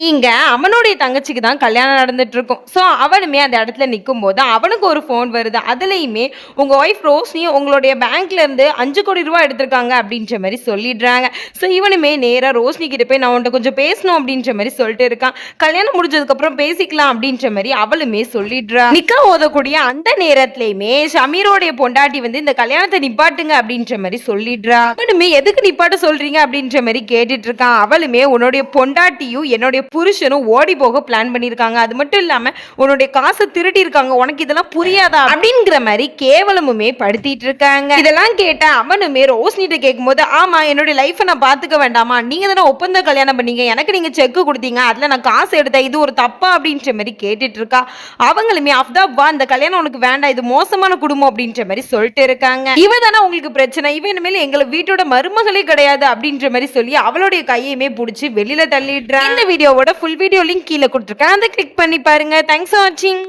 இங்க அவனுடைய தங்கச்சிக்கு தான் கல்யாணம் நடந்துட்டு இருக்கும் ஸோ அவனுமே அந்த இடத்துல நிற்கும் போது அவனுக்கு ஒரு ஃபோன் வருது. அதுலேயுமே உங்க ஒய்ஃப் ரோஸ்னியும் உங்களுடைய பேங்க்ல இருந்து அஞ்சு கோடி ரூபா எடுத்திருக்காங்க அப்படின்ற மாதிரி சொல்லிடுறாங்க. ஸோ இவனுமே நேரா ரோஸ்னி கிட்ட போய் நான் உன்ட்ட கொஞ்சம் பேசணும் அப்படின்ற மாதிரி சொல்லிட்டு இருக்கான். கல்யாணம் முடிஞ்சதுக்கு அப்புறம் பேசிக்கலாம் அப்படின்ற மாதிரி அவளுமே சொல்லிடுறா. நிக்கா ஓதக்கூடிய அந்த நேரத்திலயுமே ஷமீரோடைய பொண்டாட்டி வந்து இந்த கல்யாணத்தை நிப்பாட்டுங்க அப்படின்ற மாதிரி சொல்லிடுறா. அவனுமே எதுக்கு நிப்பாட்ட சொல்றீங்க அப்படின்ற மாதிரி கேட்டுட்டு இருக்கான். அவளுமே உன்னுடைய பொண்டாட்டியும் என்னுடைய புருஷனும் ஓடி போக பிளான் பண்ணியிருக்காங்க. அது மட்டும் இல்லாம உன்னுடைய காசை திருடி இருக்காங்க. உனக்கு இதெல்லாம் புரியாதா? அப்படிங்கிற மாதிரி கேவலமுமே படுத்திட்டு இருக்காங்க. இதெல்லாம் கேட்ட அவனுமே ரோஷினிட்ட கேட்கும்போது ஆமா என்னுடைய லைஃப்பை நான் பாத்துக்க வேண்டாமா? நீங்க தானே ஒப்பந்த கல்யாணம் பண்ணீங்க. எனக்கு நீங்க செக் கொடுத்தீங்க. அதுல நான் காசு எடுத்தேன். இது ஒரு தப்பா? அப்படின்ற மாதிரி கேட்டுட்டு இருக்கா. அவங்களுமே அஃப்தா வா இந்த கல்யாணம் உனக்கு வேண்டாம். இது மோசமான குடும்பம். அப்படின்ற மாதிரி சொல்லிட்டு இருக்காங்க. இவ தானே உங்களுக்கு பிரச்சனை. இவன் இனிமேல் எங்களை வீட்டோட மருமகளே கிடையாது அப்படின்ற மாதிரி சொல்லி அவளுடைய கையுமே பிடிச்சி வெளியில தள்ளிடுறா. இந்த வீடியோவோட ஃபுல் வீடியோ லிங்க் கீழே கொடுத்துருக்கேன். அதை கிளிக் பண்ணி பாருங்க. தேங்க்ஸ் ஃபார் வாட்சிங்